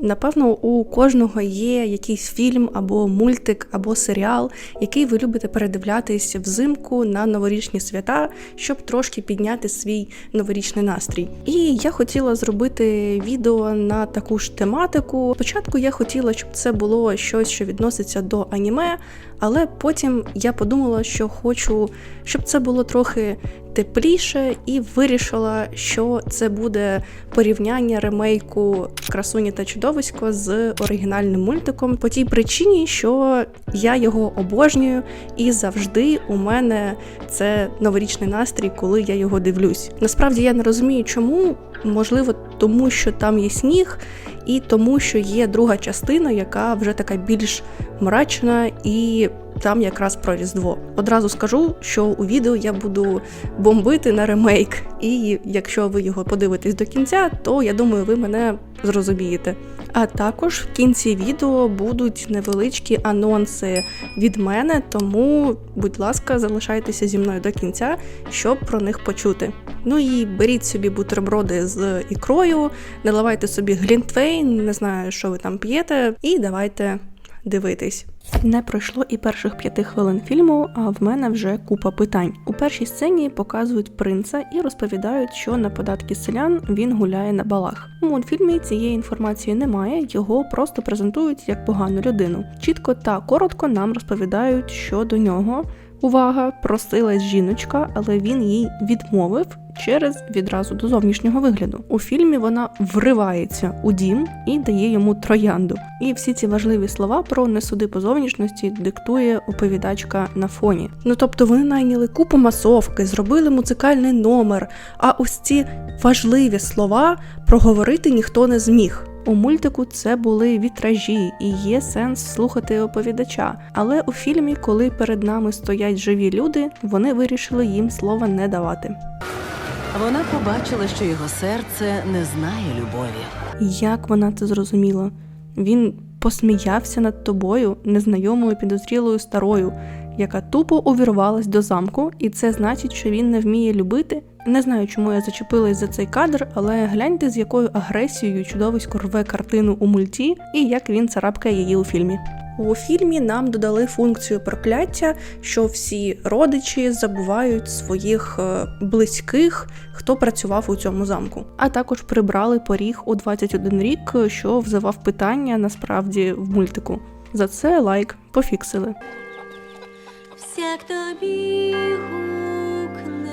Напевно, у кожного є якийсь фільм або мультик, або серіал, який ви любите передивлятись взимку на новорічні свята, щоб трошки підняти свій новорічний настрій. І я хотіла зробити відео на таку ж тематику. Спочатку я хотіла, щоб це було щось, що відноситься до аніме, але потім я подумала, що хочу, щоб це було трохи тепліше, і вирішила, що це буде порівняння ремейку Красуні та чудовисько з оригінальним мультиком по тій причині, що я його обожнюю, і завжди у мене це новорічний настрій, коли я його дивлюсь. Насправді я не розумію, чому. Можливо, тому що там є сніг, і тому, що є друга частина, яка вже така більш мрачна і там якраз про Різдво. Одразу скажу, що у відео я буду бомбити на ремейк, і якщо ви його подивитесь до кінця, то я думаю, ви мене зрозумієте. А також в кінці відео будуть невеличкі анонси від мене, тому, будь ласка, залишайтеся зі мною до кінця, щоб про них почути. Ну і беріть собі бутерброди з ікрою, наливайте собі глінтвейн, не знаю, що ви там п'єте, і давайте дивитись. Не пройшло і перших п'яти хвилин фільму, а в мене вже купа питань. У першій сцені показують принца і розповідають, що на податки селян він гуляє на балах. У мультфільмі цієї інформації немає, його просто презентують як погану людину. Чітко та коротко нам розповідають, що до нього. Увага, просилась жіночка, але він їй відмовив через відразу до зовнішнього вигляду. У фільмі вона вривається у дім і дає йому троянду. І всі ці важливі слова про не суди по зовнішності диктує оповідачка на фоні. Ну тобто вони найняли купу масовки, зробили музикальний номер. А ось ці важливі слова проговорити ніхто не зміг. У мультику це були вітражі, і є сенс слухати оповідача. Але у фільмі, коли перед нами стоять живі люди, вони вирішили їм слова не давати. Вона побачила, що його серце не знає любові. Як вона це зрозуміла? Він посміявся над тобою, незнайомою підозрілою старою, яка тупо увірвалась до замку, і це значить, що він не вміє любити. Не знаю, чому я зачепилась за цей кадр, але гляньте, з якою агресією чудовисько рве картину у мульті і як він царапкає її у фільмі. У фільмі нам додали функцію прокляття, що всі родичі забувають своїх е, близьких, хто працював у цьому замку. А також прибрали поріг у 21 рік, що взивав питання насправді в мультику. За це лайк пофіксили. Всяк тобі гукне.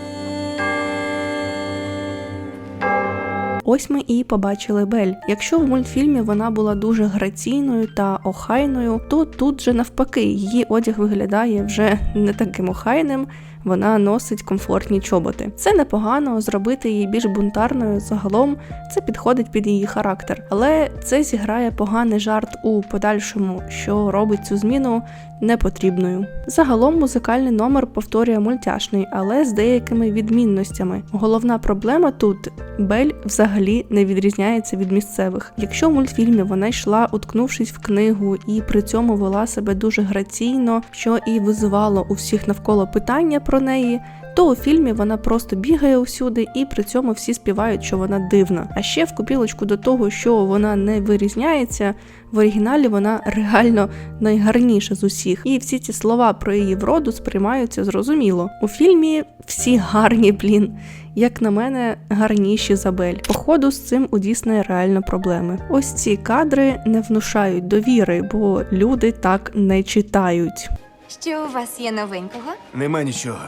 Ось ми і побачили Бель. Якщо в мультфільмі вона була дуже граційною та охайною, то тут же навпаки її одяг виглядає вже не таким охайним. Вона носить комфортні чоботи. Це непогано зробити її більш бунтарною. Загалом це підходить під її характер, але це зіграє поганий жарт у подальшому, що робить цю зміну непотрібною. Загалом музикальний номер повторює мультяшний, але з деякими відмінностями. Головна проблема тут Бель взагалі не відрізняється від місцевих. Якщо в мультфільмі вона йшла, уткнувшись в книгу, і при цьому вела себе дуже граційно, що і визивало у всіх навколо питання про неї. То у фільмі вона просто бігає усюди, і при цьому всі співають, що вона дивна. А ще в копілочку до того, що вона не вирізняється, в оригіналі вона реально найгарніша з усіх. І всі ці слова про її вроду сприймаються зрозуміло. У фільмі всі гарні, блін. Як на мене, гарніші за Бель. Походу, з цим у Діснея реально проблеми. Ось ці кадри не внушають довіри, бо люди так не читають. Що у вас є новенького? Нема нічого.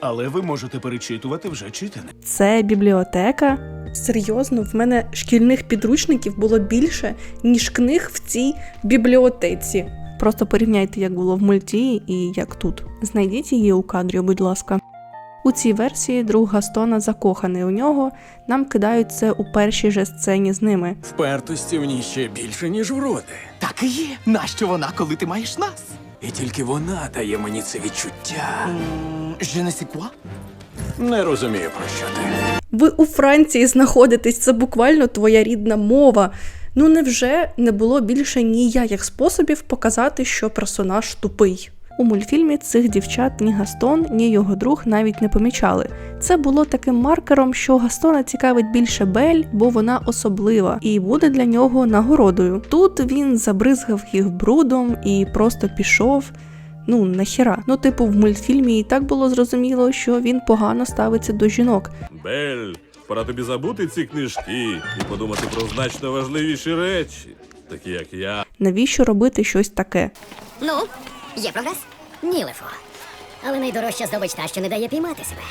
Але ви можете перечитувати вже читане. Це бібліотека. Серйозно, в мене шкільних підручників було більше, ніж книг в цій бібліотеці. Просто порівняйте, як було в мульті і як тут. Знайдіть її у кадрі, будь ласка. У цій версії друг Гастона закоханий у нього. Нам кидають це у першій же сцені з ними. Впертості в ній ще більше, ніж вроди. Так і є. Нащо вона, коли ти маєш нас? І тільки вона дає мені це відчуття. Je ne sais quoi? Не розумію, про що ти. Ви у Франції знаходитесь, це буквально твоя рідна мова. Ну невже не було більше ніяких способів показати, що персонаж тупий? У мультфільмі цих дівчат ні Гастон, ні його друг навіть не помічали. Це було таким маркером, що Гастона цікавить більше Бель, бо вона особлива і буде для нього нагородою. Тут він забризгав їх брудом і просто пішов. Ну, нахіра. Ну, типу, в мультфільмі і так було зрозуміло, що він погано ставиться до жінок. Бель, пора тобі забути ці книжки і подумати про значно важливіші речі, такі як я. Навіщо робити щось таке? Ну, є прогрес? Ні, Лефо. Але найдорожча здобич та, що не дає піймати себе.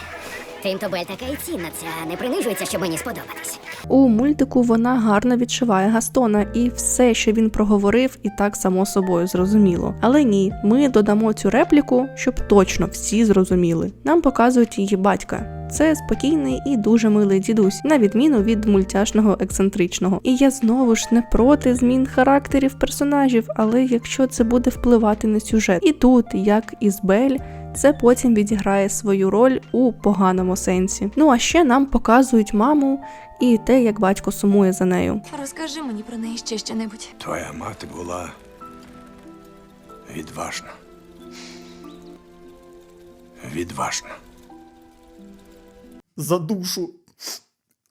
Тим-то Бель така і цінна, ця не принижується, щоб мені сподобатись. У мультику вона гарно відшиває Гастона, і все, що він проговорив, і так само собою зрозуміло. Але ні, ми додамо цю репліку, щоб точно всі зрозуміли. Нам показують її батька. Це спокійний і дуже милий дідусь, на відміну від мультяшного ексцентричного. І я знову ж не проти змін характерів персонажів, але якщо це буде впливати на сюжет, і тут, як і з Бель, це потім відіграє свою роль у поганому сенсі. Ну а ще нам показують маму і те, як батько сумує за нею. Розкажи мені про неї ще щонебудь. Твоя мати була відважна. Відважна. За душу.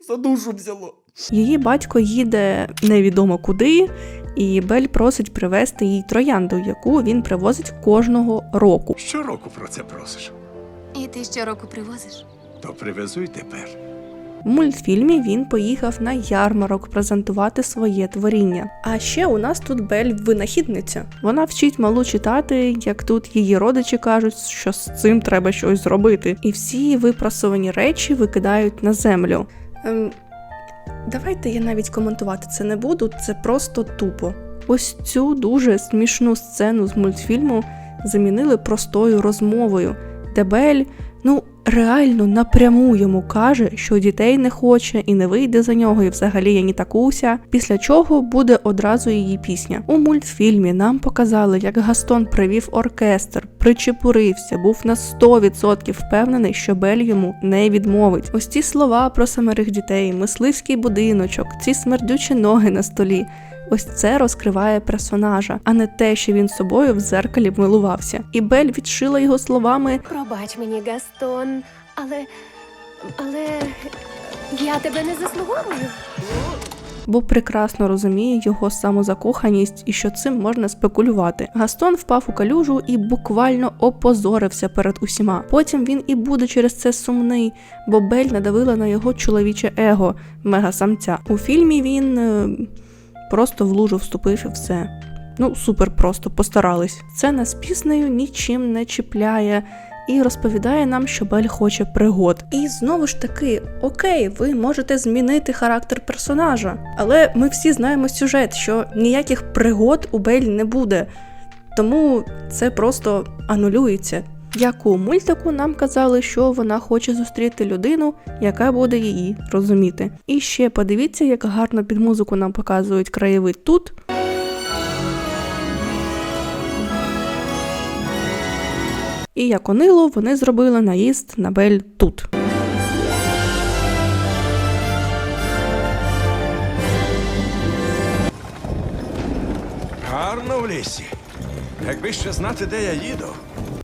За душу взяло. Її батько їде невідомо куди, і Бель просить привезти їй троянду, яку він привозить кожного року. Щороку про це просиш. І ти щороку привозиш. То привезу й тепер. В мультфільмі він поїхав на ярмарок презентувати своє творіння. А ще у нас тут Бель винахідниця. Вона вчить малу читати, як тут її родичі кажуть, що з цим треба щось зробити. І всі випрасовані речі викидають на землю. Ем, давайте я навіть коментувати це не буду, це просто тупо. Ось цю дуже смішну сцену з мультфільму замінили простою розмовою, де Бель, ну реально напряму йому каже, що дітей не хоче і не вийде за нього, і взагалі я не такуся. Після чого буде одразу її пісня. У мультфільмі нам показали, як Гастон привів оркестр, причепурився, був на 100% впевнений, що Бель йому не відмовить. Ось ці слова про самих дітей, мисливський будиночок, ці смердючі ноги на столі. Ось це розкриває персонажа, а не те, що він собою в зеркалі милувався. І Бель відшила його словами Пробач мені, Гастон, але. але я тебе не заслуговую. бо прекрасно розуміє його самозакоханість і що цим можна спекулювати. Гастон впав у калюжу і буквально опозорився перед усіма. Потім він і буде через це сумний, бо Бель надавила на його чоловіче его мегасамця. У фільмі він е, просто в лужу вступив і все. Ну, супер просто постарались. Сцена з піснею нічим не чіпляє. І розповідає нам, що Бель хоче пригод. І знову ж таки, окей, ви можете змінити характер персонажа, але ми всі знаємо сюжет, що ніяких пригод у Бель не буде. Тому це просто анулюється. Як у мультику нам казали, що вона хоче зустріти людину, яка буде її розуміти. І ще подивіться, як гарно під музику нам показують краєвид тут. І як онило, вони зробили наїзд на Бель тут. Гарно в лісі. Якби ще знати, де я їду.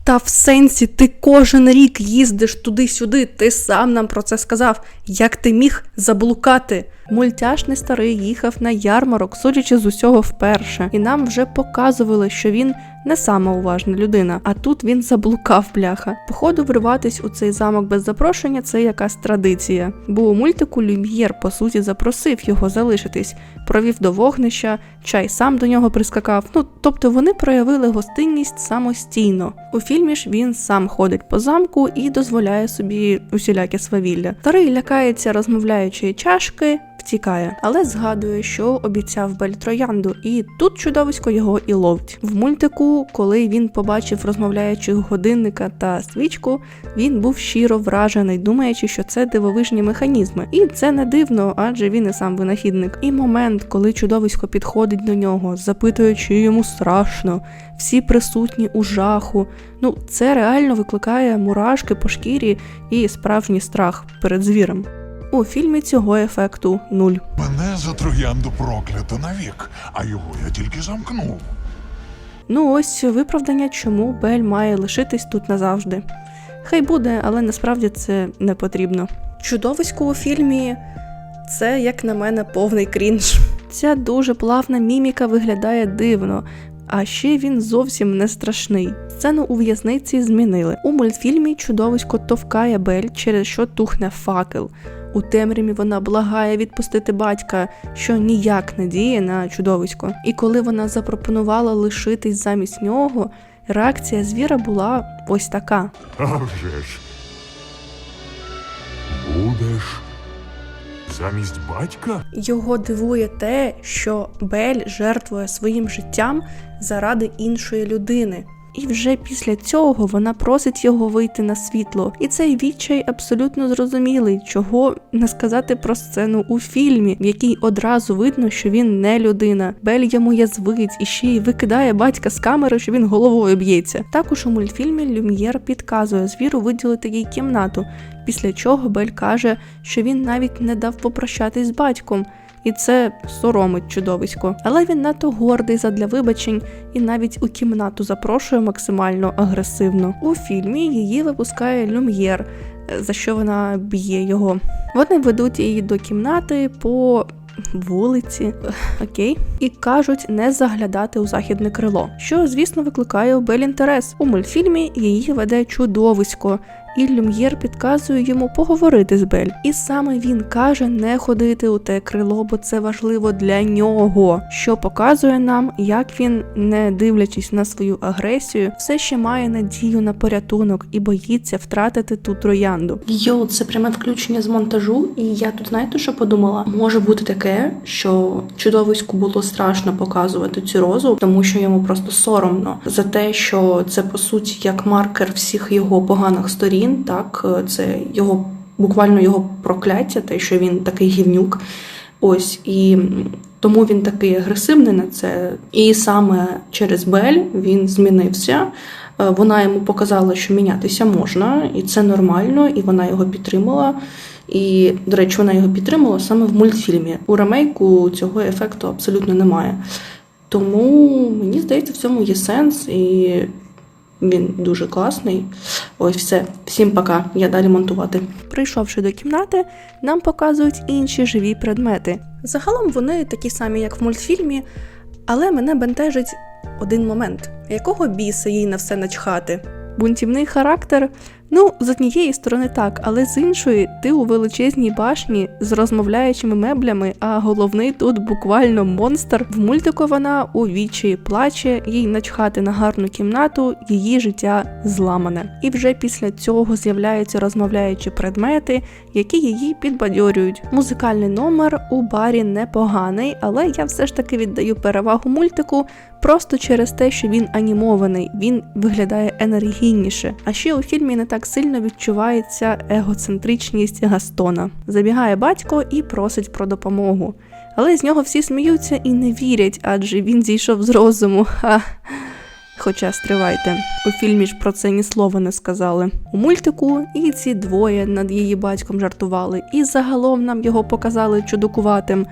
Та в сенсі, ти кожен рік їздиш туди-сюди, ти сам нам про це сказав. Як ти міг заблукати? Мультяшний старий їхав на ярмарок, судячи з усього вперше, і нам вже показували, що він не сама уважна людина, а тут він заблукав бляха. Походу, вриватись у цей замок без запрошення це якась традиція. Бо у мультику Люм'єр, по суті, запросив його залишитись, провів до вогнища, чай сам до нього прискакав. Ну тобто вони проявили гостинність самостійно. У фільмі ж він сам ходить по замку і дозволяє собі усіляке свавілля. Старий лякається розмовляючої чашки. Втікає, але згадує, що обіцяв Бель Троянду, і тут чудовисько його і ловить. В мультику, коли він побачив розмовляючих годинника та свічку, він був щиро вражений, думаючи, що це дивовижні механізми. І це не дивно, адже він і сам винахідник. І момент, коли чудовисько підходить до нього, запитує, чи йому страшно, всі присутні у жаху. Ну, це реально викликає мурашки по шкірі і справжній страх перед звіром. У фільмі цього ефекту нуль. Мене за троянду проклято навік, а його я тільки замкнув. Ну ось виправдання, чому Бель має лишитись тут назавжди. Хай буде, але насправді це не потрібно. Чудовисько у фільмі це, як на мене, повний крінж. Ця дуже плавна міміка виглядає дивно, а ще він зовсім не страшний. Сцену у в'язниці змінили. У мультфільмі чудовисько товкає Бель, через що тухне факел. У темряві вона благає відпустити батька, що ніяк не діє на чудовисько. І коли вона запропонувала лишитись замість нього, реакція звіра була ось така. А вже ж. Будеш замість батька? Його дивує те, що Бель жертвує своїм життям заради іншої людини. І вже після цього вона просить його вийти на світло. І цей відчай абсолютно зрозумілий, чого не сказати про сцену у фільмі, в якій одразу видно, що він не людина. Бель йому язвить і ще й викидає батька з камери, що він головою б'ється. Також у мультфільмі Люм'єр підказує звіру виділити їй кімнату, після чого Бель каже, що він навіть не дав попрощатись з батьком. І це соромить чудовисько. Але він надто гордий задля вибачень і навіть у кімнату запрошує максимально агресивно. У фільмі її випускає Люм'єр, за що вона б'є його. Вони ведуть її до кімнати по вулиці, окей, і кажуть не заглядати у західне крило, що, звісно, викликає у Бель інтерес. У мультфільмі її веде чудовисько. І Люм'єр підказує йому поговорити з Бель. І саме він каже не ходити у те крило, бо це важливо для нього, що показує нам, як він, не дивлячись на свою агресію, все ще має надію на порятунок і боїться втратити ту троянду. Йоу, це пряме включення з монтажу, і я тут знаєте, що подумала? Може бути таке, що чудовиську було страшно показувати цю розу, тому що йому просто соромно за те, що це по суті як маркер всіх його поганих сторін. Так, це його буквально його прокляття, те, що він такий гівнюк. Ось і тому він такий агресивний на це. І саме через Бель він змінився. Е, Вона йому показала, що мінятися можна, і це нормально, і вона його підтримала. І, до речі, вона його підтримала саме в мультфільмі. У ремейку цього ефекту абсолютно немає. Тому мені здається, в цьому є сенс, і він дуже класний. Ось все. Всім пока. Я далі монтувати. Прийшовши до кімнати, нам показують інші живі предмети. Загалом вони такі самі, як в мультфільмі, але мене бентежить один момент: якого біса їй на все начхати? Бунтівний характер. Ну, з однієї сторони так, але з іншої ти у величезній башні з розмовляючими меблями, а головний тут буквально монстр. В мультику вона у вічі плаче, їй начхати на гарну кімнату, її життя зламане. І вже після цього з'являються розмовляючі предмети, які її підбадьорюють. Музикальний номер у барі непоганий, але я все ж таки віддаю перевагу мультику просто через те, що він анімований, він виглядає енергійніше. А ще у фільмі не так сильно відчувається егоцентричність Гастона. Забігає батько і просить про допомогу. Але з нього всі сміються і не вірять, адже він зійшов з розуму. Ха. Хоча стривайте, у фільмі ж про це ні слова не сказали. У мультику і ці двоє над її батьком жартували, і загалом нам його показали чудокуватим.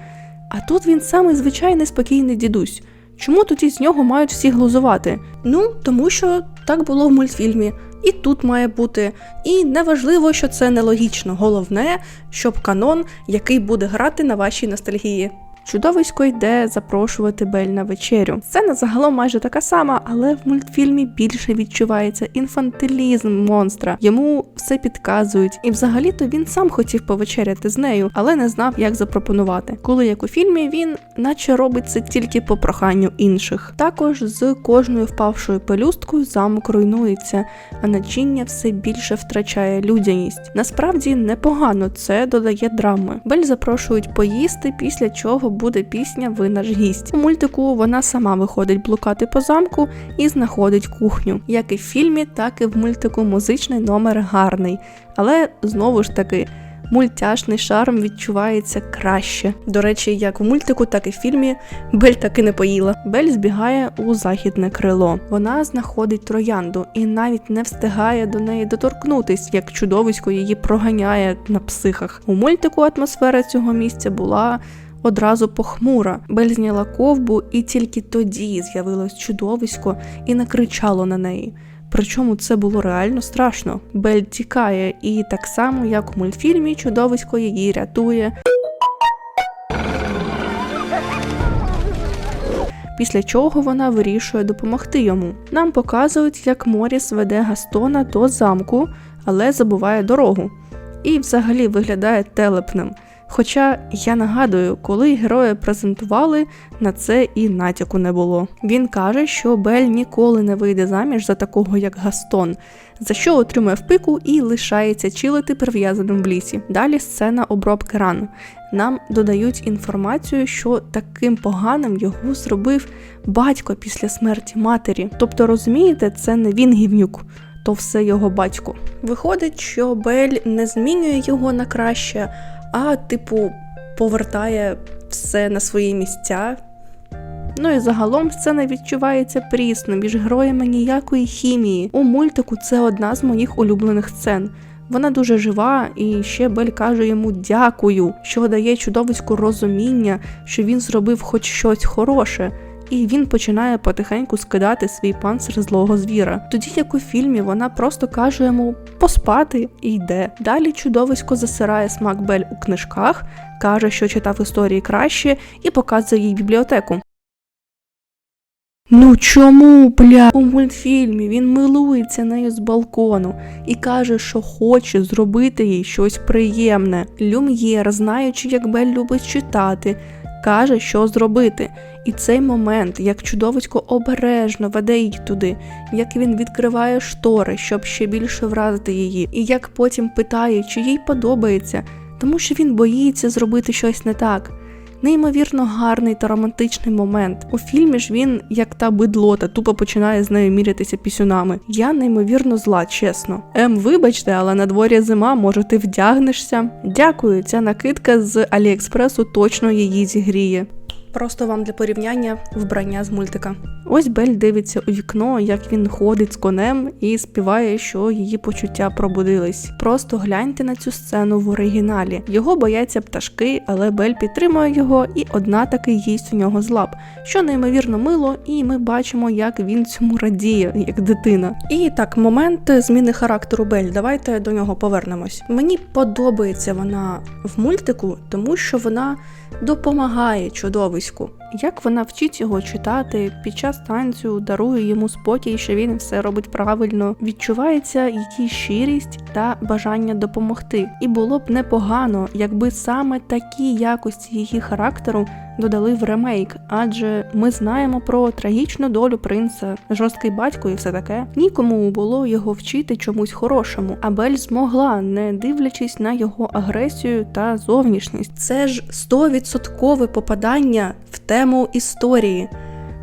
А тут він самий звичайний спокійний дідусь. Чому тоді з нього мають всі глузувати? Ну, тому що так було в мультфільмі, і тут має бути. І неважливо, що це нелогічно. Головне, щоб канон, який буде грати на вашій ностальгії. Чудовисько йде запрошувати Бель на вечерю. Сцена загалом майже така сама, але в мультфільмі більше відчувається інфантилізм монстра. Йому все підказують, і взагалі-то він сам хотів повечеряти з нею, але не знав, як запропонувати. Коли як у фільмі він, наче робить це тільки по проханню інших. Також з кожною впавшою пелюсткою замок руйнується, а начиння все більше втрачає людяність. Насправді непогано це додає драми. Бель запрошують поїсти, після чого буде пісня Ви наш гість. У мультику вона сама виходить блукати по замку і знаходить кухню. Як і в фільмі, так і в мультику музичний номер гарний. Але знову ж таки. Мультяшний шарм відчувається краще. До речі, як в мультику, так і в фільмі Бель таки не поїла. Бель збігає у західне крило. Вона знаходить троянду і навіть не встигає до неї доторкнутись, як чудовисько її проганяє на психах. У мультику атмосфера цього місця була одразу похмура. Бель зняла ковбу, і тільки тоді з'явилось чудовисько і накричало на неї. Причому це було реально страшно. Бель тікає, і так само, як у мультфільмі, чудовисько її рятує. Після чого вона вирішує допомогти йому. Нам показують, як Моріс веде Гастона до замку, але забуває дорогу. І взагалі виглядає телепним. Хоча я нагадую, коли герої презентували, на це і натяку не було. Він каже, що Бель ніколи не вийде заміж за такого, як Гастон, за що отримує впику і лишається чилити прив'язаним в лісі. Далі сцена обробки ран. Нам додають інформацію, що таким поганим його зробив батько після смерті матері. Тобто, розумієте, це не він гівнюк. То все його батько. Виходить, що Бель не змінює його на краще, а, типу, повертає все на свої місця. Ну і загалом сцена відчувається прісно, між героями ніякої хімії. У мультику це одна з моїх улюблених сцен. Вона дуже жива, і ще Бель каже йому дякую, що дає чудовиську розуміння, що він зробив хоч щось хороше, і він починає потихеньку скидати свій панцир злого звіра. Тоді як у фільмі вона просто каже йому поспати і йде. Далі чудовисько засирає смак Бель у книжках, каже, що читав історії краще, і показує їй бібліотеку. Ну чому, бля? У мультфільмі він милується нею з балкону і каже, що хоче зробити їй щось приємне. Люм'єр, знаючи, як Бель любить читати, каже, що зробити. І цей момент, як чудовисько обережно веде її туди, як він відкриває штори, щоб ще більше вразити її, і як потім питає, чи їй подобається, тому що він боїться зробити щось не так. Неймовірно гарний та романтичний момент. У фільмі ж він, як та бидлота, тупо починає з нею мірятися пісюнами. Я неймовірно зла, чесно. Ем, вибачте, але на дворі зима, може ти вдягнешся. Дякую, ця накидка з Аліекспресу точно її зігріє. Просто вам для порівняння вбрання з мультика. Ось Бель дивиться у вікно, як він ходить з конем і співає, що її почуття пробудились. Просто гляньте на цю сцену в оригіналі. Його бояться пташки, але Бель підтримує його, і одна таки їсть у нього з лап, що неймовірно мило, і ми бачимо, як він цьому радіє, як дитина. І так, момент зміни характеру Бель. Давайте до нього повернемось. Мені подобається вона в мультику, тому що вона допомагає чудовиську. Як вона вчить його читати під час танцю, дарує йому спокій, що він все робить правильно, відчувається її щирість та бажання допомогти. І було б непогано, якби саме такі якості її характеру додали в ремейк, адже ми знаємо про трагічну долю принца, жорсткий батько і все таке. Нікому було його вчити чомусь хорошому. А Бель змогла, не дивлячись на його агресію та зовнішність. Це ж 100% попадання в тему історії.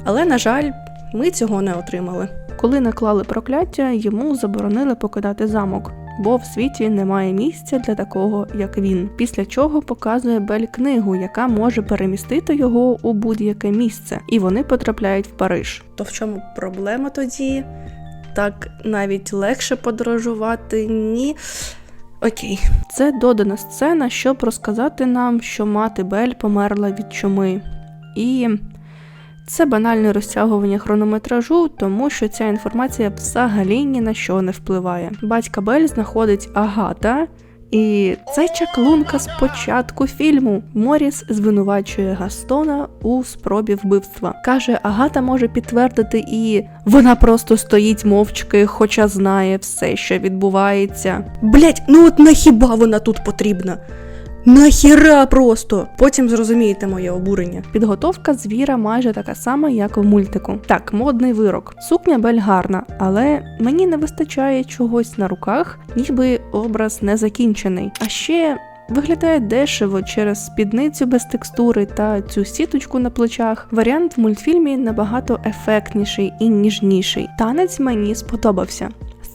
Але, на жаль, ми цього не отримали. Коли наклали прокляття, йому заборонили покидати замок. Бо в світі немає місця для такого, як він. Після чого показує Бель книгу, яка може перемістити його у будь-яке місце, і вони потрапляють в Париж. То в чому проблема тоді? Так навіть легше подорожувати? Ні. Окей, це додана сцена, щоб розказати нам, що мати Бель померла від чуми. І це банальне розтягування хронометражу, тому що ця інформація взагалі ні на що не впливає. Батька Бель знаходить Агата. І це чаклунка з початку фільму. Моріс звинувачує Гастона у спробі вбивства. Каже, Агата може підтвердити, і вона просто стоїть мовчки, хоча знає все, що відбувається. Блять, ну от нахіба вона тут потрібна? Нахіра просто! Потім зрозумієте моє обурення. Підготовка звіра майже така сама, як в мультику. Так, модний вирок. Сукня Бель гарна, але мені не вистачає чогось на руках, ніби образ не закінчений. А ще. Виглядає дешево через спідницю без текстури та цю сіточку на плечах. Варіант в мультфільмі набагато ефектніший і ніжніший. Танець мені сподобався.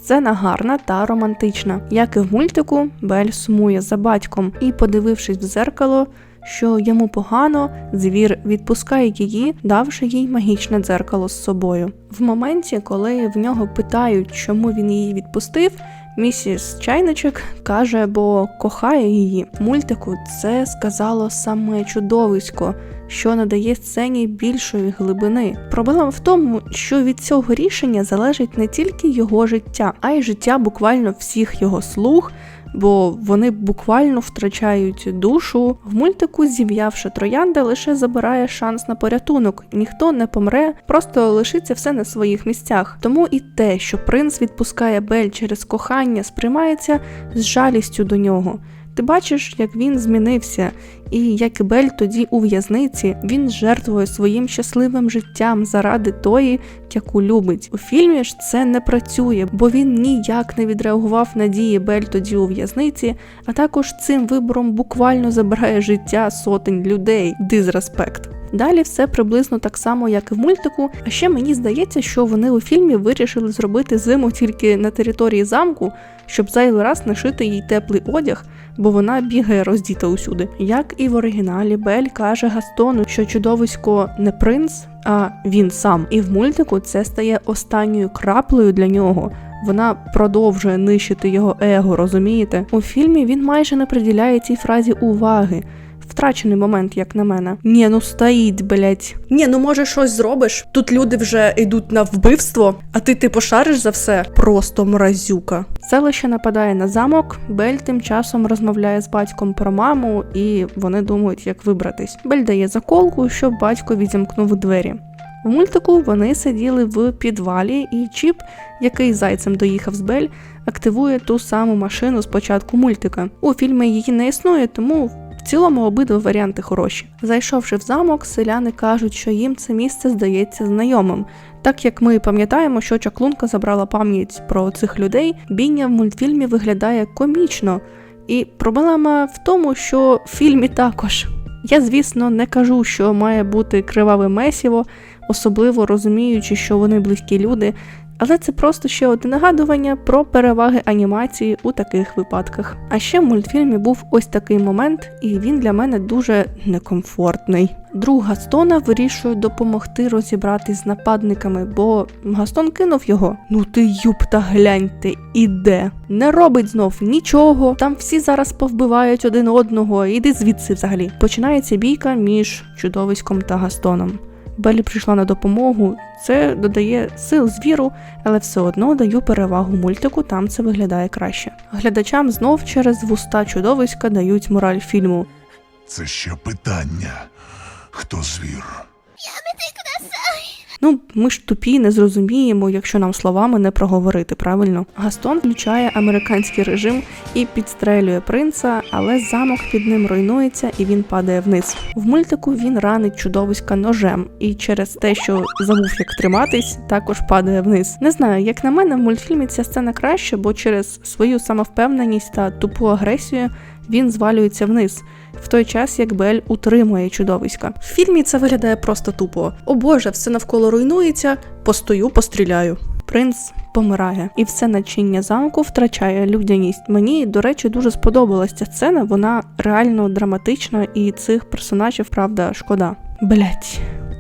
Сцена гарна та романтична. Як і в мультику, Бель сумує за батьком і, подивившись в зеркало, що йому погано, звір відпускає її, давши їй магічне дзеркало з собою. В моменті, коли в нього питають, чому він її відпустив, Місіс Чайничек каже, бо кохає її. Мультику це сказало саме чудовисько, що надає сцені більшої глибини. Проблема в тому, що від цього рішення залежить не тільки його життя, а й життя буквально всіх його слуг. Бо вони буквально втрачають душу. В мультику зів'явши троянда лише забирає шанс на порятунок. Ніхто не помре, просто лишиться все на своїх місцях. Тому і те, що принц відпускає Бель через кохання, сприймається з жалістю до нього. Ти бачиш, як він змінився, і як Бель тоді у в'язниці, він жертвує своїм щасливим життям заради тої, яку любить. У фільмі ж це не працює, бо він ніяк не відреагував на дії Бель тоді у в'язниці, а також цим вибором буквально забирає життя сотень людей. Дизреспект. Далі все приблизно так само, як і в мультику. А ще мені здається, що вони у фільмі вирішили зробити зиму тільки на території замку, щоб зайвий раз не шити їй теплий одяг, бо вона бігає роздіта усюди. Як і в оригіналі, Бель каже Гастону, що чудовисько не принц, а він сам. І в мультику це стає останньою краплею для нього. Вона продовжує нищити його его, розумієте? У фільмі він майже не приділяє цій фразі уваги. Втрачений момент, як на мене. Ні, ну стоїть, блять. Ні, ну може щось зробиш. Тут люди вже йдуть на вбивство, а ти типу шариш за все. Просто мразюка. Селище нападає на замок. Бель тим часом розмовляє з батьком про маму, і вони думають, як вибратись. Бель дає заколку, щоб батько відімкнув двері. В мультику вони сиділи в підвалі, і Чіп, який зайцем доїхав з Бель, активує ту саму машину з початку мультика. У фільмі її не існує, тому цілому обидва варіанти хороші. Зайшовши в замок, селяни кажуть, що їм це місце здається знайомим. Так як ми пам'ятаємо, що чаклунка забрала пам'ять про цих людей, бійня в мультфільмі виглядає комічно. І проблема в тому, що в фільмі також. Я, звісно, не кажу, що має бути криваве месіво, особливо розуміючи, що вони близькі люди, але це просто ще одне нагадування про переваги анімації у таких випадках. А ще в мультфільмі був ось такий момент, і він для мене дуже некомфортний. Друг Гастона вирішує допомогти розібратись з нападниками, бо Гастон кинув його. Ну ти юпта гляньте, іде. Не робить знов нічого. Там всі зараз повбивають один одного. Іди звідси взагалі. Починається бійка між чудовиськом та Гастоном. Белі прийшла на допомогу. Це додає сил звіру, але все одно даю перевагу мультику, там це виглядає краще. Глядачам знов через вуста чудовиська дають мораль фільму. Це ще питання. Хто звір? Ну, ми ж тупі, не зрозуміємо, якщо нам словами не проговорити, правильно? Гастон включає американський режим і підстрелює принца, але замок під ним руйнується і він падає вниз. В мультику він ранить чудовиська ножем, і через те, що забув як триматись, також падає вниз. Не знаю, як на мене, в мультфільмі ця сцена краще, бо через свою самовпевненість та тупу агресію він звалюється вниз. В той час як Бель утримує чудовиська. В фільмі це виглядає просто тупо. О боже, все навколо руйнується, постою, постріляю. Принц помирає, і все начиння замку втрачає людяність. Мені, до речі, дуже сподобалась ця сцена. Вона реально драматична, і цих персонажів, правда, шкода. Блять.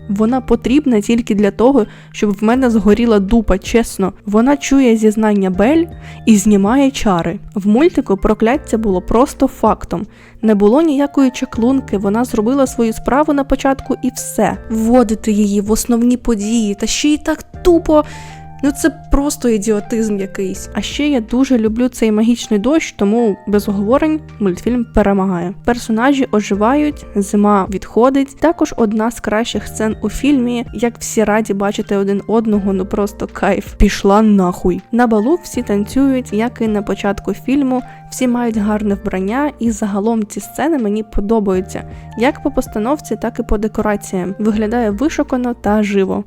Вона потрібна тільки для того, щоб в мене згоріла дупа, чесно. Вона чує зізнання Бель і знімає чари. В мультику прокляття було просто фактом. Не було ніякої чаклунки, вона зробила свою справу на початку і все. Вводити її в основні події, та ще й так тупо. Ну це просто ідіотизм якийсь. А ще я дуже люблю цей магічний дощ, тому без оговорень мультфільм перемагає. Персонажі оживають, зима відходить. Також одна з кращих сцен у фільмі, як всі раді бачити один одного, ну просто кайф. Пішла нахуй. На балу всі танцюють, як і на початку фільму. Всі мають гарне вбрання, і загалом ці сцени мені подобаються, як по постановці, так і по декораціям. Виглядає вишукано та живо.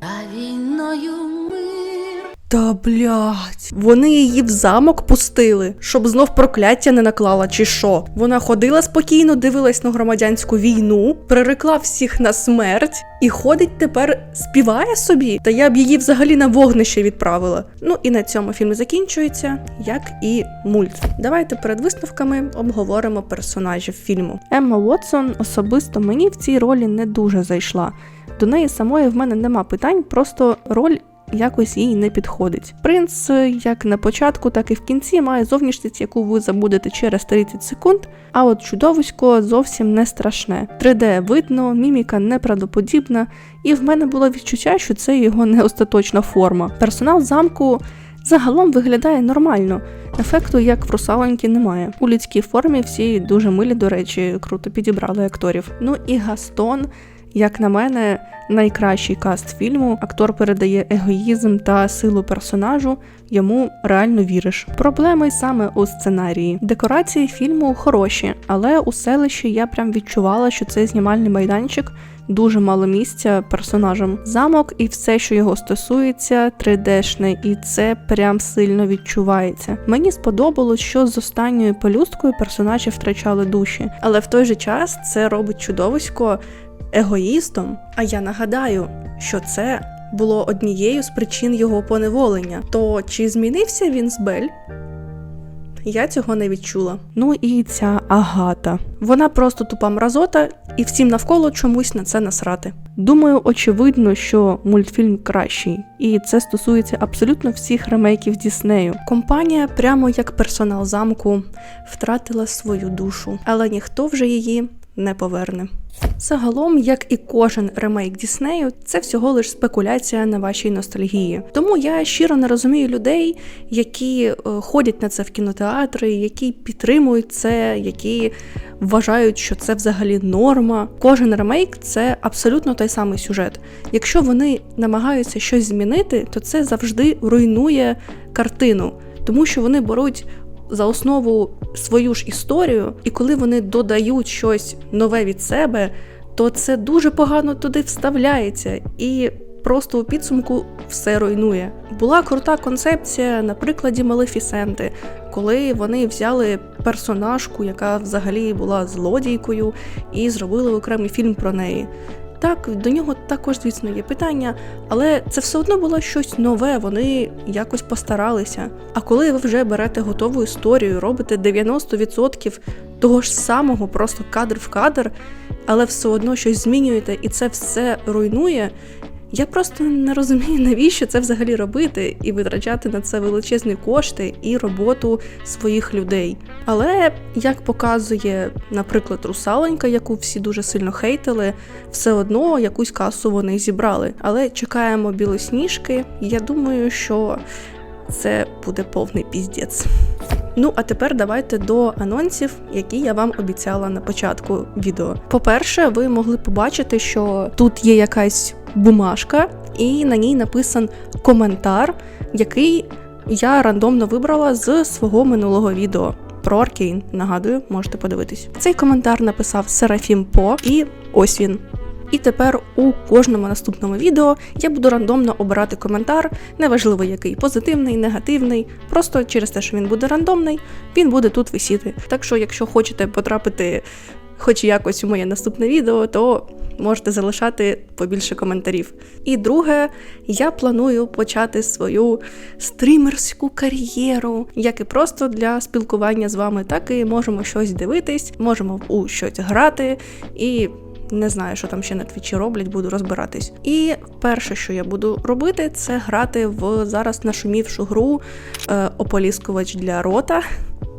Та блять, вони її в замок пустили, щоб знов прокляття не наклала, чи що. Вона ходила спокійно, дивилась на громадянську війну, прирекла всіх на смерть і ходить тепер, співає собі. Та я б її взагалі на вогнище відправила. Ну і на цьому фільм закінчується, як і мульт. Давайте перед висновками обговоримо персонажів фільму. Емма Уотсон особисто мені в цій ролі не дуже зайшла. До неї самої в мене нема питань, просто роль якось їй не підходить. Принц, як на початку, так і в кінці, має зовнішність, яку ви забудете через 30 секунд. А от чудовисько зовсім не страшне. 3D видно, міміка неправдоподібна, і в мене було відчуття, що це його не остаточна форма. Персонал замку загалом виглядає нормально. Ефекту, як в русалоньки, немає. У людській формі всі дуже милі, до речі, круто підібрали акторів. Ну і Гастон, як на мене, найкращий каст фільму. Актор передає егоїзм та силу персонажу. Йому реально віриш. Проблеми саме у сценарії. Декорації фільму хороші, але у селищі я прям відчувала, що це знімальний майданчик. Дуже мало місця персонажам. Замок і все, що його стосується, 3D-шне, і це прям сильно відчувається. Мені сподобалось, що з останньою пелюсткою персонажі втрачали душі, але в той же час це робить чудовисько егоїстом. А я нагадаю, що це було однією з причин його поневолення. То чи змінився він з Бель? Я цього не відчула. Ну і ця агата. Вона просто тупа мразота, і всім навколо чомусь на це насрати. Думаю, очевидно, що мультфільм кращий, і це стосується абсолютно всіх ремейків Діснею. Компанія, прямо як персонал замку, втратила свою душу, але ніхто вже її не поверне. Загалом, як і кожен ремейк Діснею, це всього лиш спекуляція на вашій ностальгії. Тому я щиро не розумію людей, які е, ходять на це в кінотеатри, які підтримують це, які вважають, що це взагалі норма. Кожен ремейк це абсолютно той самий сюжет. Якщо вони намагаються щось змінити, то це завжди руйнує картину, тому що вони беруть за основу свою ж історію, і коли вони додають щось нове від себе, то це дуже погано туди вставляється і просто у підсумку все руйнує. Була крута концепція на прикладі Малефісенти, коли вони взяли персонажку, яка взагалі була злодійкою, і зробили окремий фільм про неї. Так, до нього також, звісно, є питання, але це все одно було щось нове, вони якось постаралися. А коли ви вже берете готову історію, робите 90% того ж самого, просто кадр в кадр, але все одно щось змінюєте і це все руйнує. Я просто не розумію, навіщо це взагалі робити і витрачати на це величезні кошти і роботу своїх людей. Але як показує, наприклад, русаленька, яку всі дуже сильно хейтили, все одно якусь касу вони зібрали. Але чекаємо білосніжки. Я думаю, що це буде повний піздець. Ну, а тепер давайте до анонсів, які я вам обіцяла на початку відео. По-перше, ви могли побачити, що тут є якась бумажка, і на ній написан коментар, який я рандомно вибрала з свого минулого відео. Про Аркейн, нагадую, можете подивитись. Цей коментар написав Серафім По, і ось він. І тепер у кожному наступному відео я буду рандомно обирати коментар, неважливо який позитивний, негативний. Просто через те, що він буде рандомний, він буде тут висіти. Так що, якщо хочете потрапити хоч якось у моє наступне відео, то можете залишати побільше коментарів. І друге, я планую почати свою стрімерську кар'єру, як і просто для спілкування з вами, так і можемо щось дивитись, можемо у щось грати і. Не знаю, що там ще на твічі роблять, буду розбиратись. І перше, що я буду робити, це грати в зараз нашумівшу гру е, Ополіскувач для рота.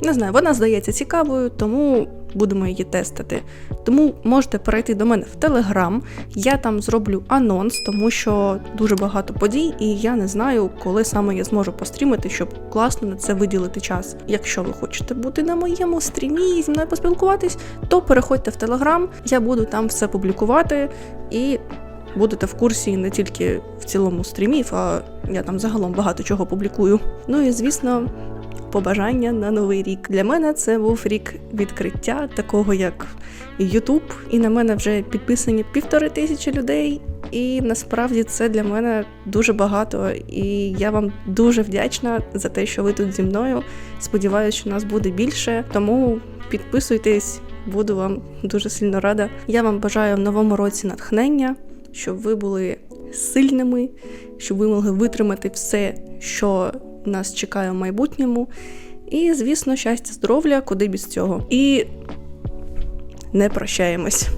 Не знаю, вона здається цікавою, тому будемо її тестити. Тому можете перейти до мене в Телеграм. Я там зроблю анонс, тому що дуже багато подій, і я не знаю, коли саме я зможу пострімити, щоб класно на це виділити час. Якщо ви хочете бути на моєму стрімі і зі мною поспілкуватись, то переходьте в Телеграм, я буду там все публікувати і. Будете в курсі не тільки в цілому стрімів, а я там загалом багато чого публікую. Ну і звісно, побажання на новий рік. Для мене це був рік відкриття, такого як YouTube, і на мене вже підписані півтори тисячі людей. І насправді це для мене дуже багато. І я вам дуже вдячна за те, що ви тут зі мною. Сподіваюся, що нас буде більше. Тому підписуйтесь, буду вам дуже сильно рада. Я вам бажаю в новому році натхнення, щоб ви були сильними, щоб ви могли витримати все, що нас чекає в майбутньому. І, звісно, щастя, здоров'я, куди без цього. І не прощаємось.